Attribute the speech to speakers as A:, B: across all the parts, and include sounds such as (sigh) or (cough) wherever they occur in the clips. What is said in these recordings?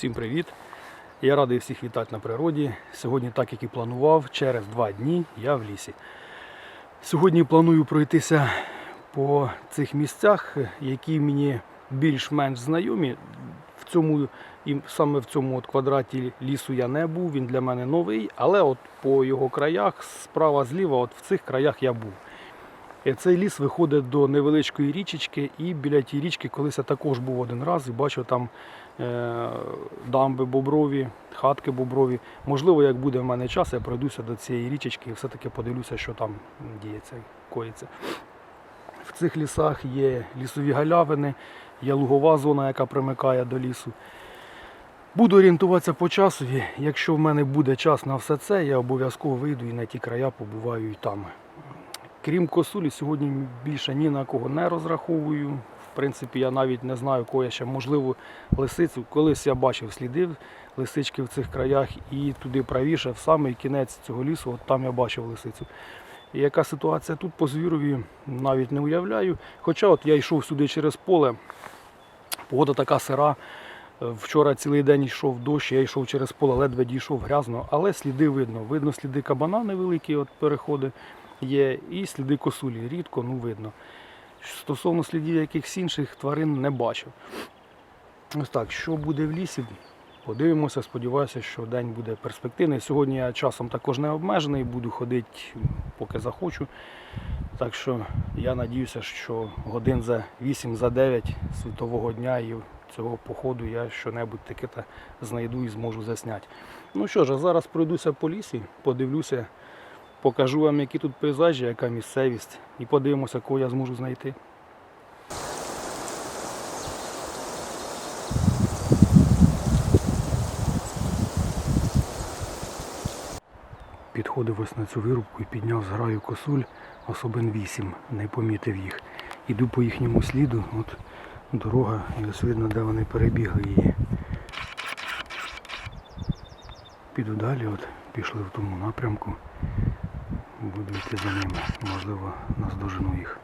A: Всім привіт! Я радий всіх вітати на природі. Сьогодні, так як і планував, через два дні я в лісі. Сьогодні планую пройтися по цих місцях, які мені більш-менш знайомі. В цьому, і саме в цьому от квадраті лісу я не був, він для мене новий, але от по його краях, справа зліва, от в цих краях я був. І Цей ліс виходить до невеличкої річечки, і біля тієї річки колись я також був один раз і бачив там е, дамби боброві, хатки боброві. Можливо, як буде в мене час, я пройдуся до цієї річечки і все-таки подивлюся, що там діється, коїться. В цих лісах є лісові галявини, є лугова зона, яка примикає до лісу. Буду орієнтуватися по часові. Якщо в мене буде час на все це, я обов'язково вийду і на ті края побуваю і там. Крім косулі, сьогодні більше ні на кого не розраховую. В принципі, я навіть не знаю, кого я ще можливо лисицю. Колись я бачив сліди лисички в цих краях і туди правіше, в самий кінець цього лісу, от там я бачив лисицю. І яка ситуація тут по звірові, навіть не уявляю. Хоча от я йшов сюди через поле, погода така сира. Е, Вчора цілий день йшов дощ, я йшов через поле, ледве дійшов грязно, але сліди видно. Видно сліди кабана невеликі, от переходи є, і сліди косулі. Рідко, ну видно. Стосовно слідів якихось інших тварин не бачив. Ось так, що буде в лісі, подивимося. Сподіваюся, що день буде перспективний. Сьогодні я часом також не обмежений, буду ходити поки захочу. Так що я надіюся, що годин за 8 за 9 світового дня і цього походу я що-небудь таке знайду і зможу засняти. Ну що ж, зараз пройдуся по лісі, подивлюся, покажу вам, які тут пейзажі, яка місцевість, і подивимося, кого я зможу знайти. Підходив ось на цю вирубку і підняв з граю косуль, особин вісім, не помітив їх. Іду по їхньому сліду, от дорога, і ось видно, де вони перебігли її. Піду далі, от пішли в тому напрямку. Буду йти за ними. Можливо, наздожену їх.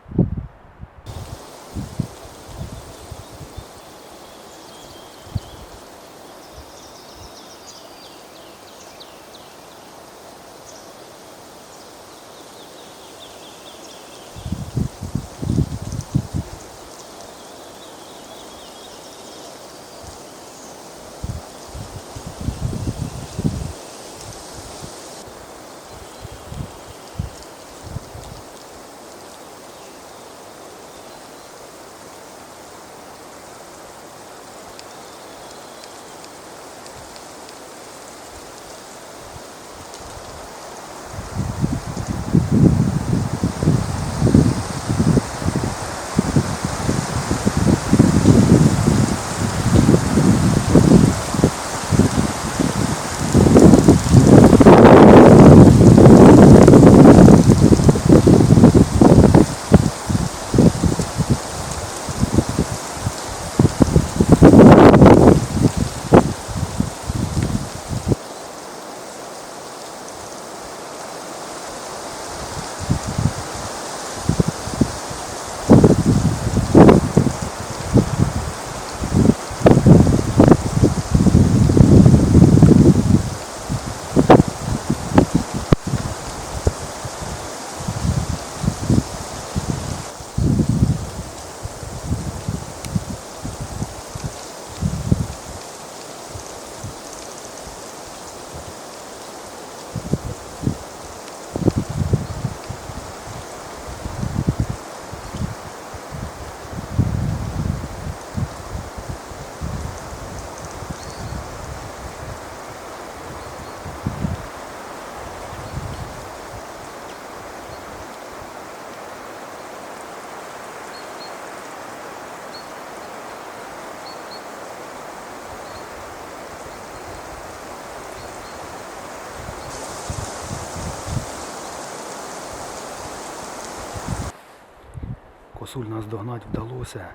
A: Косуль нас догнати вдалося,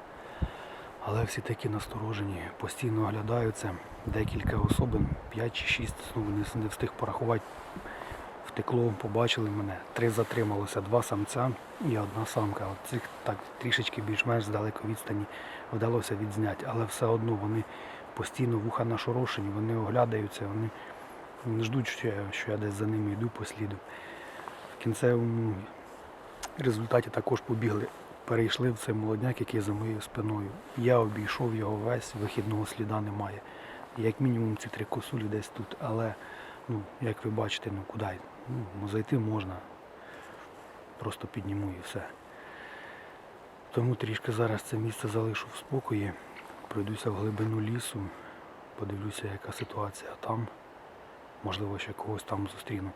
A: але всі такі насторожені, постійно оглядаються. Декілька особин, 5 чи 6, ну, не, встиг порахувати. Втекло, побачили мене. Три затрималося, два самця і одна самка. От цих так трішечки більш-менш з відстані вдалося відзняти, але все одно вони постійно вуха нашорошені, вони оглядаються, вони не ждуть, що я, що я десь за ними йду по сліду. В кінцевому результаті також побігли, перейшли в цей молодняк, який за моєю спиною. Я обійшов його весь, вихідного сліда немає. Як мінімум ці три косулі десь тут, але ну, як ви бачите, ну куди? Ну, ну, зайти можна. Просто підніму і все. Тому трішки зараз це місце залишу в спокої, пройдуся в глибину лісу, подивлюся, яка ситуація там. Можливо, ще когось там зустріну.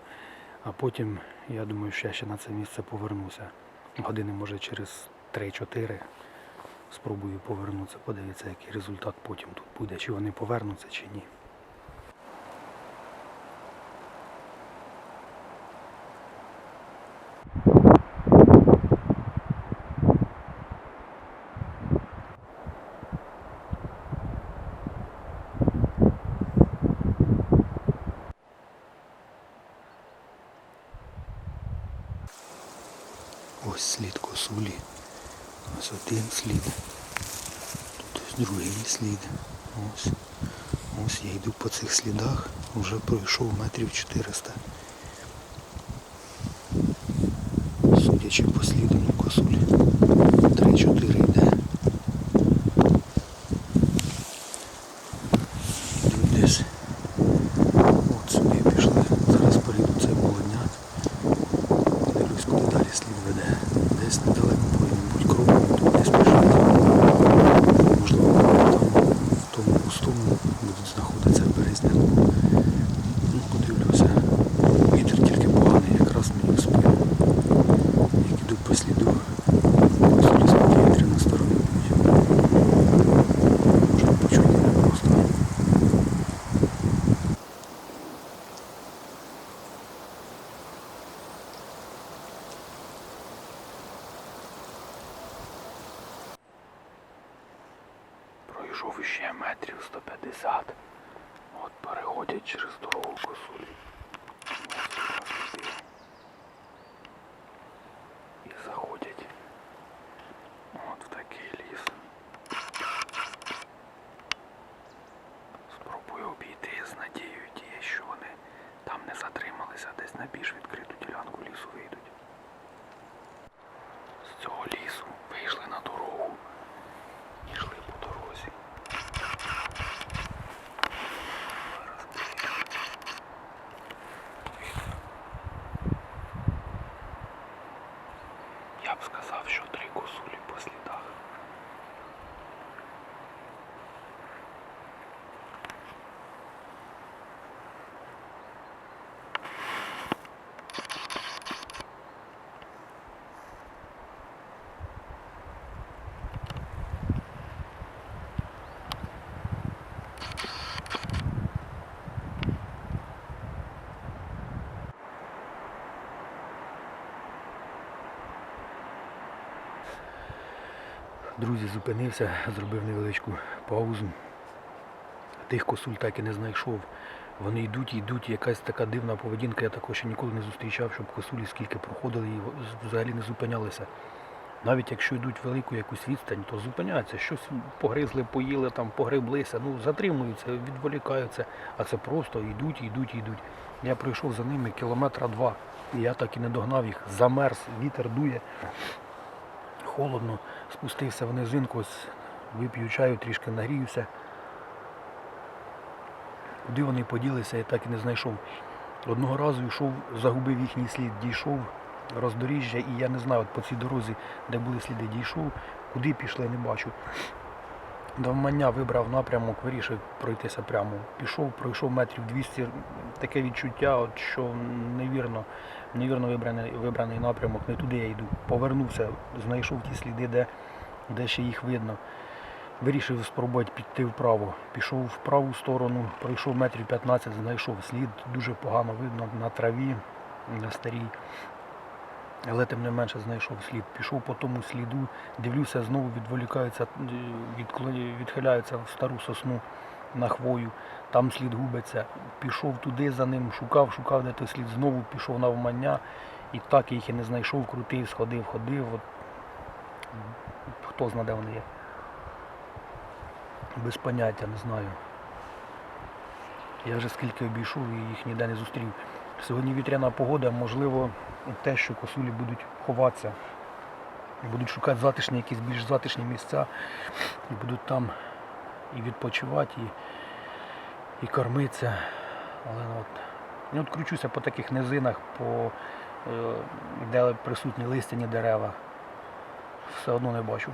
A: А потім, я думаю, що я ще на це місце повернуся. Години, може, через 3-4 спробую повернутися, подивитися, який результат потім тут буде, чи вони повернуться, чи ні. Ось слід косулі. Ось один слід. Тут ось другий слід. Ось. Ось я йду по цих слідах. Вже пройшов метрів 400. Судячи по сліду на косуль 3-4 йде. Йдуть десь. От сюди пішли. Зараз перейду цей молодняк. Дивлюсь, куди далі слід веде. Десь недалеко повинен бути кров, тут десь пішов. Можливо, там в тому пустому будуть знаходитися березняку. Ну, подивлюся. Вітер тільки поганий, якраз мені в спину. Як іду по сліду, судя з повітря на сторону будуть. Можна почути мене просто. Пройшов ще метрів 150. От переходять через дорогу косулі. Ось сюди. І заходять. От в такий ліс. Спробую обійти з надією тією, що вони там не затрималися, а десь на більш відкриту ділянку лісу вийдуть. З цього лісу вийшли на дорогу. Йшли по дорозі. Зараз подивимось. Я б сказав, що три косулі по слідах. Друзі, зупинився, зробив невеличку паузу. Тих косуль так і не знайшов. Вони йдуть, йдуть, якась така дивна поведінка, я також ще ніколи не зустрічав, щоб косулі скільки проходили і взагалі не зупинялися. Навіть якщо йдуть велику якусь відстань, то зупиняються, щось погризли, поїли, там, погреблися, ну затримуються, відволікаються, а це просто йдуть, йдуть, йдуть. Я пройшов за ними кілометра два, і я так і не догнав їх, замерз, вітер дує холодно, спустився в низинку, ось вип'ю чаю, трішки нагріюся. Куди вони поділися, я так і не знайшов. Одного разу йшов, загубив їхній слід, дійшов роздоріжжя, і я не знаю, от по цій дорозі, де були сліди, дійшов, куди пішли, не бачу. Навмання вибрав напрямок, вирішив пройтися прямо. Пішов, пройшов метрів 200, таке відчуття, от, що невірно, невірно вибраний, вибраний напрямок, не туди я йду. Повернувся, знайшов ті сліди, де, де ще їх видно. Вирішив спробувати піти вправо. Пішов в праву сторону, пройшов метрів 15, знайшов слід, дуже погано видно на траві, на старій. Але тим не менше знайшов слід. Пішов по тому сліду, дивлюся, знову відволікаються, відхиляються в стару сосну на хвою, там слід губиться. Пішов туди за ним, шукав, шукав, де той слід, знову пішов на вмання. І так їх і не знайшов, крутив, сходив, ходив. От, хто знає, де вони є. Без поняття, не знаю. Я вже скільки обійшов і їх ніде не зустрів. Сьогодні вітряна погода, можливо, те, що косулі будуть ховатися. Будуть шукати затишні, якісь більш затишні місця. І будуть там і відпочивати, і, і кормитися. Але ну, от, ну, от кручуся по таких низинах, по, е, де присутні листяні дерева. Все одно не бачу.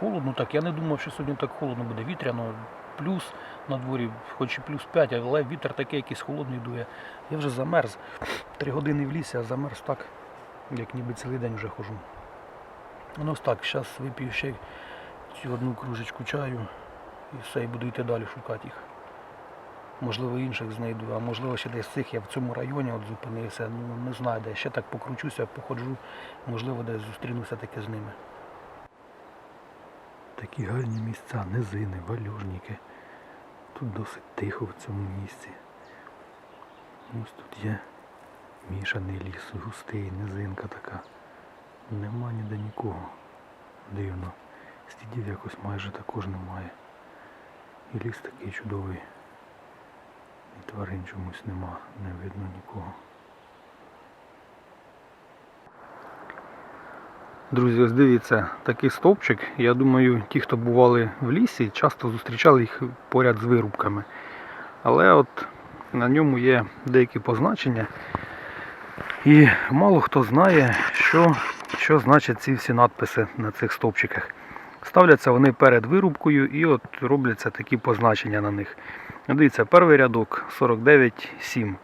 A: Холодно так. Я не думав, що сьогодні так холодно буде. Вітряно, плюс на дворі, хоч і плюс 5, але вітер такий якийсь холодний дує. Я вже замерз. Три години в лісі, а замерз так, як ніби цілий день вже хожу. Ну ось так, зараз вип'ю ще цю одну кружечку чаю і все, і буду йти далі шукати їх. Можливо, інших знайду, а можливо ще десь цих я в цьому районі от зупинився. Ну не знаю, де ще так покручуся, походжу, можливо, десь зустрінуся таки з ними. Такі гарні місця, низини, валюжники. Тут досить тихо в цьому місці. Ось тут є мішаний ліс, густий, низинка така. Нема ніде нікого. Дивно. Слідів якось майже також немає. І ліс такий чудовий. І тварин чомусь нема, не видно нікого. Друзі, ось дивіться, такий стовпчик. Я думаю, ті, хто бували в лісі, часто зустрічали їх поряд з вирубками. Але от на ньому є деякі позначення. І мало хто знає, що, що значать ці всі надписи на цих стовпчиках. Ставляться вони перед вирубкою і от робляться такі позначення на них. Дивіться, перший рядок 49,7.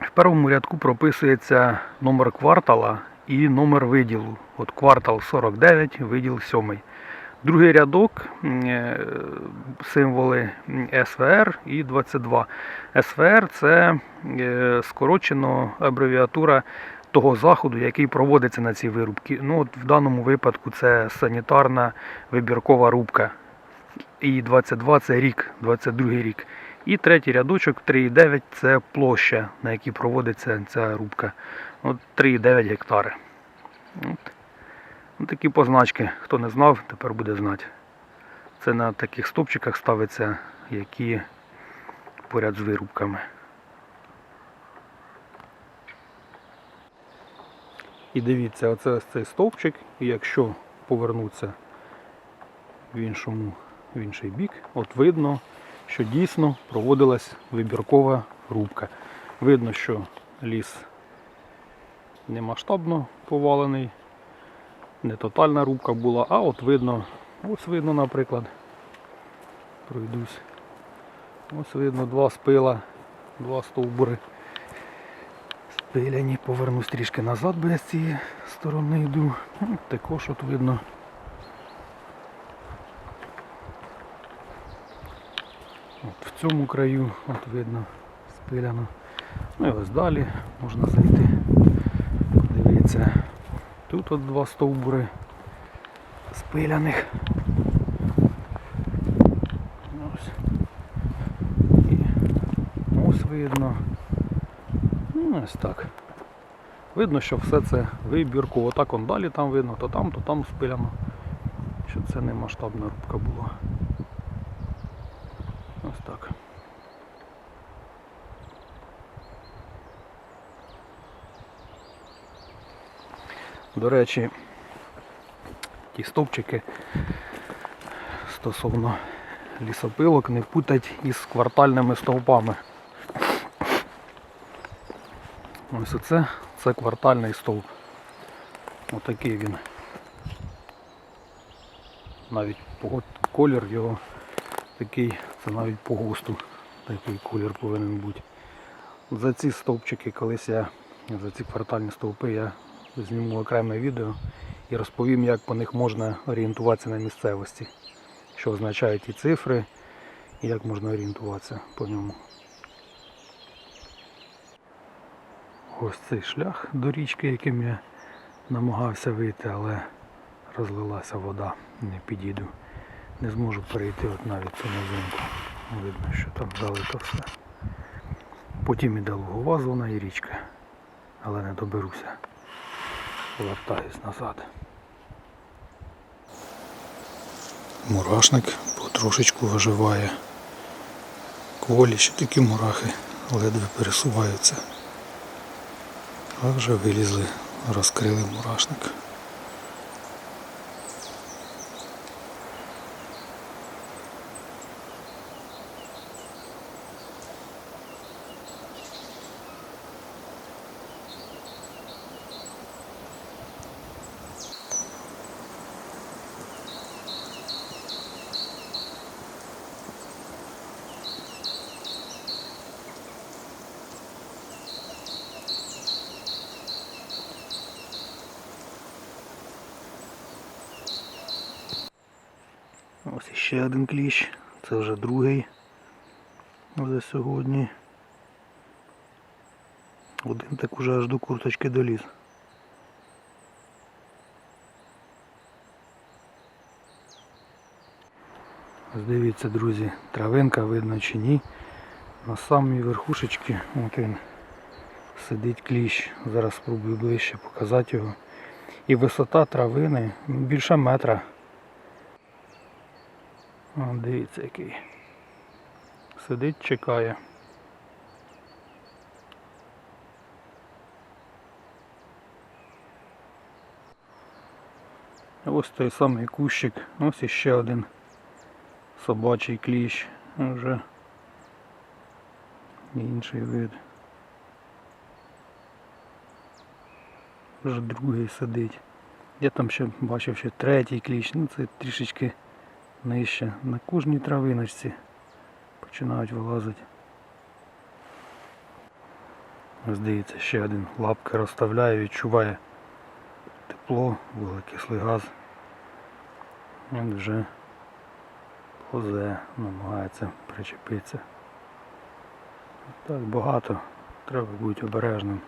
A: В першому рядку прописується номер квартала і номер виділу. От квартал 49, виділ 7. Другий рядок е, символи СВР і 22. СВР це е, скорочено абревіатура того заходу, який проводиться на цій вирубці. Ну, от в даному випадку це санітарна вибіркова рубка. І 22 це рік, 22 рік. І третій рядочок 3,9 це площа, на якій проводиться ця рубка. От 3,9 гектари. От. От такі позначки. Хто не знав, тепер буде знати. Це на таких стопчиках ставиться, які поряд з вирубками. І дивіться, оце ось цей стовпчик, і якщо повернутися в іншому, в інший бік, от видно, що дійсно проводилась вибіркова рубка. Видно, що ліс не масштабно повалений, не тотальна рубка була, а от видно, ось видно, наприклад, пройдусь. Ось видно два спила, два стовбури. Спиляні, повернусь трішки назад, бо я з цієї сторони йду. Ну, Також от видно. От в цьому краю от видно спиляно. Ну і ось далі можна зайти. Тут от два стовбури спиляних. Ось. І ось видно. Ну, ось так. Видно, що все це вибірку. Отак он далі там видно, то там, то там спиляно. Що це не масштабна рубка була. Ось так. До речі, ті стовпчики стосовно лісопилок не путать із квартальними стовпами. Ось оце це квартальний стовп. Отакий він. Навіть колір його такий, це навіть по густу такий колір повинен бути. За ці стовпчики колись я, за ці квартальні стовпи я зніму окреме відео і розповім, як по них можна орієнтуватися на місцевості. Що означають ті цифри і як можна орієнтуватися по ньому. Ось цей шлях до річки, яким я намагався вийти, але розлилася вода, не підійду. Не зможу перейти от навіть цю низинку. Видно, що там залито все. Потім іде лугова зона і річка. Але не доберуся. Повертаюсь назад. Мурашник потрошечку виживає. кволі, ще такі мурахи ледве пересуваються. А вже вилізли, розкрили мурашник. Іще один кліщ. Це вже другий за сьогодні. Один так уже аж до курточки доліз. Дивіться, друзі, травинка видно чи ні. На самій верхушечці от сидить кліщ. Зараз спробую ближче показати його. І висота травини більше метра. О, дивіться який. Сидить, чекає. Ось той самий кущик. Ось іще один собачий кліщ. Вже інший вид. Вже другий сидить. Я там ще бачив ще третій кліщ. Ну це трішечки нижче. На кожній травиночці починають вилазити. Дивіться, ще один лапки розставляє, відчуває тепло, вуглекислий газ. Він вже позе, намагається причепитися. Так багато, треба бути обережним.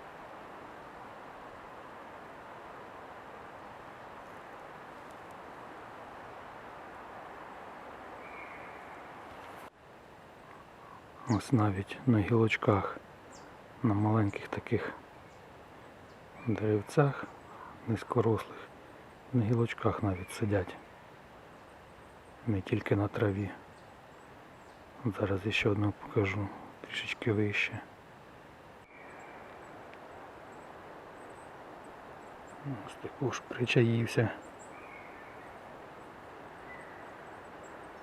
A: Ось навіть на гілочках, на маленьких таких деревцях низькорослих, на гілочках навіть сидять. Не тільки на траві. Зараз ще одну покажу трішечки вище. Ось також причаївся.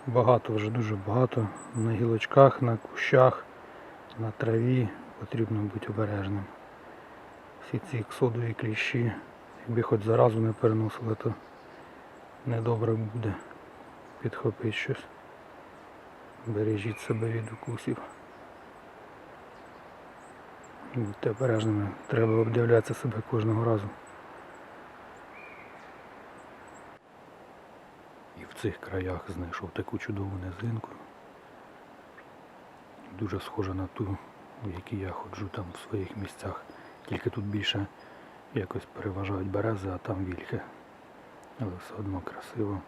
A: Багато вже дуже багато на гілочках, на кущах, на траві потрібно бути обережним. Всі ці іксодові кліщі, якби хоч заразу не переносили, то недобре буде підхопити щось. Бережіть себе від укусів. Будьте обережними, треба обдивлятися себе кожного разу. І в цих краях знайшов таку чудову низинку. Дуже схожа на ту, в якій я ходжу там в своїх місцях. Тільки тут більше якось переважають берези, а там вільхи. Але все одно красиво.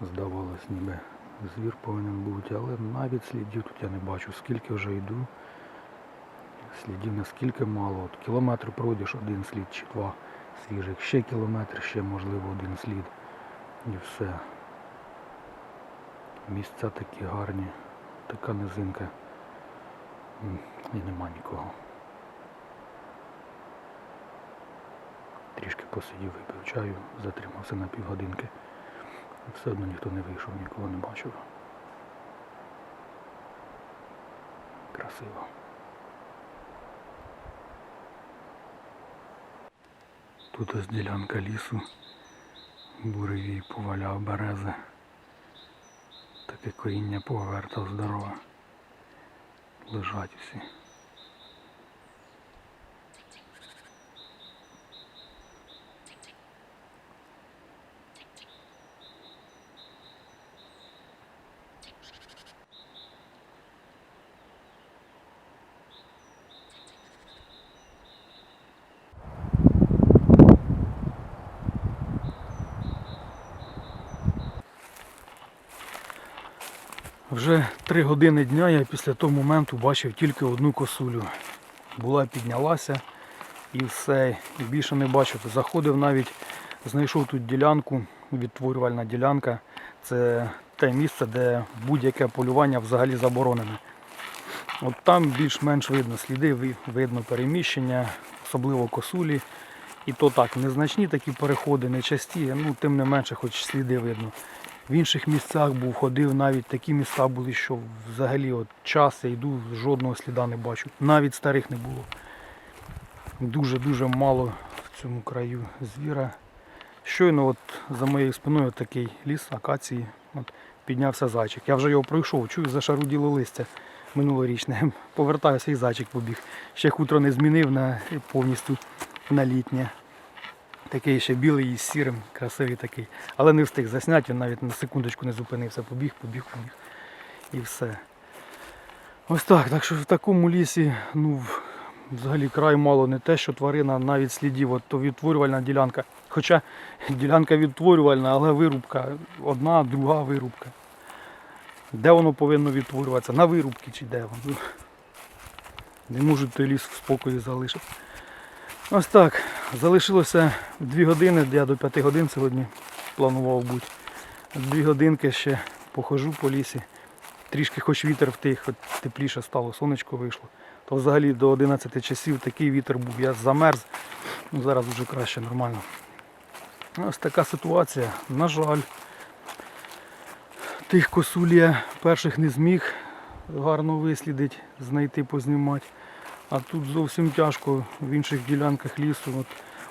A: Здавалось, ніби звір повинен бути, але навіть слідів тут я не бачу. Скільки вже йду. Слідів наскільки мало. От кілометр пройдеш один слід чи два свіжих. Ще кілометр, ще можливо один слід. І все. Місця такі гарні, така низинка. І нема нікого. Трішки посидів, випив чаю, затримався на півгодинки. Все одно ніхто не вийшов, нікого не бачив. Красиво. Тут ось ділянка лісу. Буревій поваляв берези. Таке коріння повертав здорове. Лежать усі. Три години дня я після того моменту бачив тільки одну косулю. Була піднялася і все. І більше не бачив. Заходив навіть, знайшов тут ділянку, відтворювальна ділянка. Це те місце, де будь-яке полювання взагалі заборонене. От там більш-менш видно сліди, видно переміщення, особливо косулі. І то так, незначні такі переходи, не часті, ну тим не менше, хоч сліди видно. В інших місцях був, ходив, навіть такі міста були, що взагалі от час я йду, жодного сліда не бачу. Навіть старих не було. Дуже-дуже мало в цьому краю звіра. Щойно от за моєю спиною такий ліс, акації, от, піднявся зайчик. Я вже його пройшов, чую, зашаруділо листя минулорічне. (laughs) Повертаюся і зайчик побіг. Ще хутро не змінив на повністю на літнє. Такий ще білий із сірим, красивий такий. Але не встиг засняти, він навіть на секундочку не зупинився. Побіг, побіг, побіг. І все. Ось так. Так що в такому лісі, ну, взагалі край мало не те, що тварина, навіть слідів, от то відтворювальна ділянка. Хоча ділянка відтворювальна, але вирубка одна, друга вирубка. Де воно повинно відтворюватися? На вирубці чи де воно? Не можуть той ліс в спокої залишити. Ось так. Залишилося 2 години, я до 5 годин сьогодні планував бути. Дві годинки ще похожу по лісі. Трішки хоч вітер втих, хоч тепліше стало, сонечко вийшло. То взагалі до 11 часів такий вітер був, я замерз. Ну, зараз вже краще, нормально. Ось така ситуація. На жаль, тих косулія перших не зміг гарно вислідити, знайти, познімати. А тут зовсім тяжко в інших ділянках лісу. От,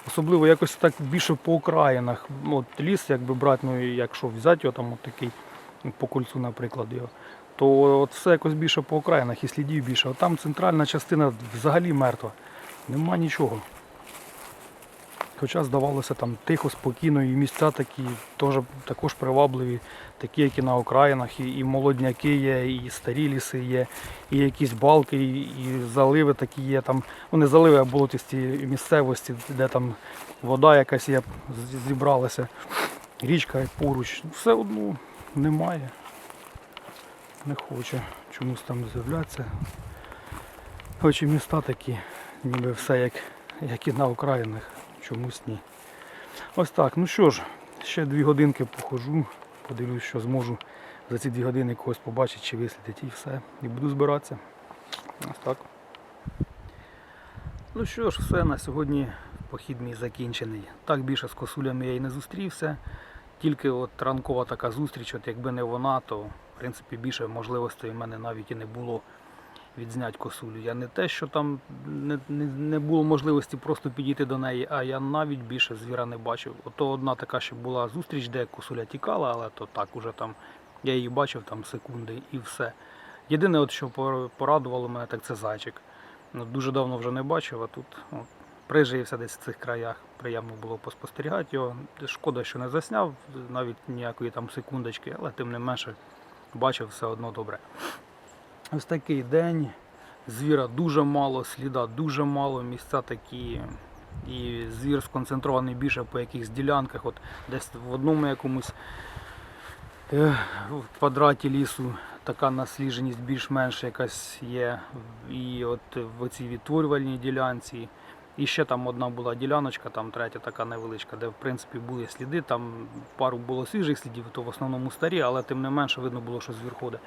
A: особливо якось так більше по окраїнах. От ліс, якби брати, ну якщо взяти його там от такий по кольцу, наприклад, його, то от все якось більше по окраїнах і слідів більше. От там центральна частина взагалі мертва. Нема нічого. Хоча здавалося там тихо, спокійно, і місця такі теж також привабливі, такі, як на окраїнах, і, і молодняки є, і старі ліси є, і якісь балки, і, і заливи такі є. Там, ну не заливи, а болотисті місцевості, де там вода якась є, зібралася, річка поруч. Все одно немає. Не хоче чомусь там з'являтися. Хоч і міста такі, ніби все як, як і на окраїнах, чомусь ні. Ось так, ну що ж, ще дві годинки похожу, подивлюсь, що зможу за ці дві години когось побачити чи вислідити і все. І буду збиратися. Ось так. Ну що ж, все, на сьогодні похід мій закінчений. Так більше з косулями я і не зустрівся. Тільки от ранкова така зустріч, от якби не вона, то в принципі більше можливостей в мене навіть і не було відзняти косулю. Я не те, що там не, не, не було можливості просто підійти до неї, а я навіть більше звіра не бачив. Ото одна така ще була зустріч, де косуля тікала, але то так уже там я її бачив там секунди і все. Єдине, от, що порадувало мене, так це зайчик. Ну, дуже давно вже не бачив, а тут от, прижився десь в цих краях. Приємно було поспостерігати його. Шкода, що не засняв навіть ніякої там секундочки, але тим не менше бачив все одно добре. Ось такий день. Звіра дуже мало, сліда дуже мало, місця такі. І звір сконцентрований більше по якихось ділянках. От десь в одному якомусь е, в квадраті лісу така наслідженість більш-менш якась є. І от в цій відтворювальній ділянці. І ще там одна була діляночка, там третя така невеличка, де в принципі були сліди. Там пару було свіжих слідів, то в основному старі, але тим не менше видно було, що звір ходить.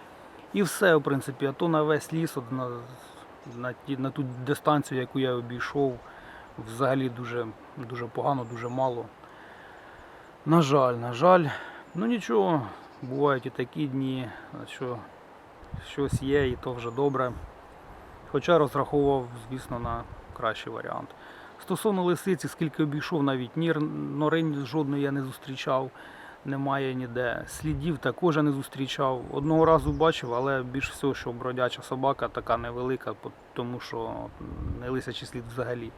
A: І все, в принципі, а то на весь ліс, от на, на, на ту дистанцію, яку я обійшов, взагалі дуже, дуже погано, дуже мало. На жаль, на жаль. Ну нічого, бувають і такі дні, що щось є, і то вже добре. Хоча розраховував, звісно, на кращий варіант. Стосовно лисиці, скільки обійшов, навіть нір, нори жодної я не зустрічав немає ніде. Слідів також не зустрічав. Одного разу бачив, але більш всього, що бродяча собака така невелика, тому що не лисячий слід взагалі.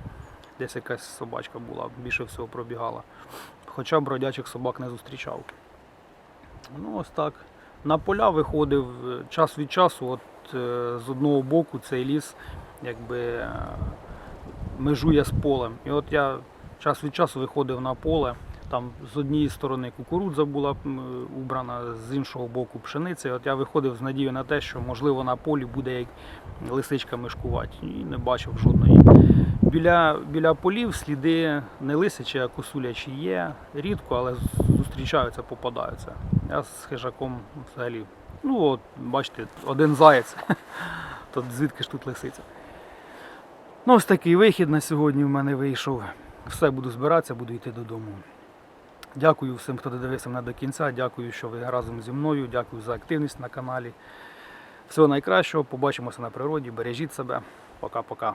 A: Десь якась собачка була, більше всього пробігала. Хоча бродячих собак не зустрічав. Ну, ось так. На поля виходив е, час від часу, от е, з одного боку цей ліс якби е, межує з полем. І от я час від часу виходив на поле. Там з однієї сторони кукурудза була м, убрана, з іншого боку пшениця. От я виходив з надією на те, що можливо на полі буде як лисичка мишкувати. І не бачив жодної. Біля, біля полів сліди не лисичі, а косулячі є. Рідко, але зустрічаються, попадаються. Я з хижаком взагалі. Ну, от, бачите, один заєць. (laughs) Тут звідки ж тут лисиця. Ну, ось такий вихід на сьогодні в мене вийшов. Все буду збиратися, буду йти додому. Дякую всім, хто додивився мене до кінця. Дякую, що ви разом зі мною. Дякую за активність на каналі. Всього найкращого. Побачимося на природі. Бережіть себе. Пока-пока.